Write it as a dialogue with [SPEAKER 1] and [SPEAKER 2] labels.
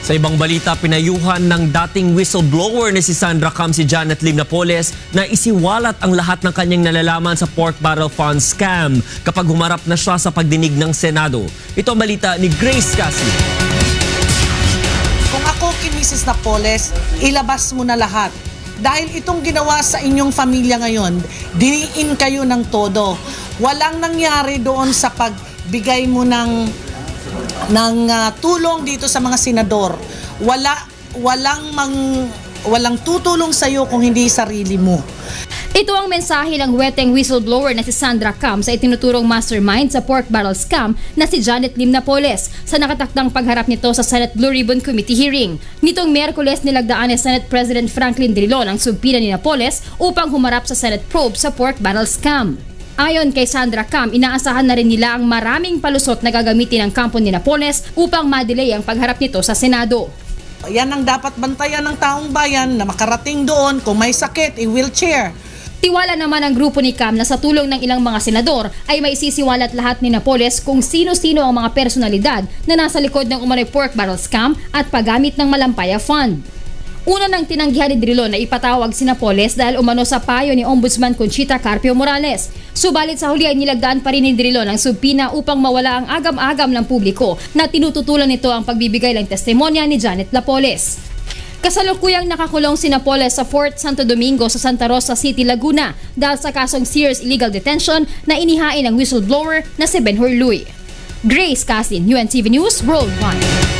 [SPEAKER 1] Sa ibang balita, pinayuhan ng dating whistleblower na si Sandra Cam si Janet Lim Napoles na isiwalat ang lahat ng kanyang nalalaman sa pork barrel fund scam kapag humarap na siya sa pagdinig ng Senado. Ito ang balita ni Grace Cassie.
[SPEAKER 2] Kung ako kay Mrs. Napoles, ilabas mo na lahat. Dahil itong ginawa sa inyong pamilya ngayon, diniin kayo ng todo. Walang nangyari doon sa pagbigay mo ng ng ah, tulong dito sa mga senador. Wala walang mang walang tutulong sa iyo kung hindi sarili mo.
[SPEAKER 3] Ito ang mensahe ng weteng whistleblower na si Sandra Cam sa itinuturong mastermind sa pork barrel scam na si Janet Lim Napoles sa nakatakdang pagharap nito sa Senate Blue Ribbon Committee hearing. Nitong Merkules nilagdaan ni Senate President Franklin Drilon ang subpina ni Napoles upang humarap sa Senate probe sa pork barrel scam. Ayon kay Sandra Cam, inaasahan na rin nila ang maraming palusot na gagamitin ng kampo ni Napoles upang madelay ang pagharap nito sa Senado.
[SPEAKER 2] Yan ang dapat bantayan ng taong bayan na makarating doon kung may sakit, i-wheelchair.
[SPEAKER 3] Tiwala naman ang grupo ni Cam na sa tulong ng ilang mga senador ay may sisiwalat lahat ni Napoles kung sino-sino ang mga personalidad na nasa likod ng umano'y pork barrel scam at paggamit ng Malampaya Fund. Una nang tinanggihan ni Drilon na ipatawag si Napoles dahil umano sa payo ni Ombudsman Conchita Carpio Morales. Subalit sa huli ay nilagdaan pa rin ni Drilon ang subpina upang mawala ang agam-agam ng publiko na tinututulan nito ang pagbibigay ng testimonya ni Janet Lapoles. Kasalukuyang nakakulong si Napoles sa Fort Santo Domingo sa Santa Rosa City, Laguna dahil sa kasong serious illegal detention na inihain ng whistleblower na si Ben Hurluy. Grace Casin, UNTV News Worldwide.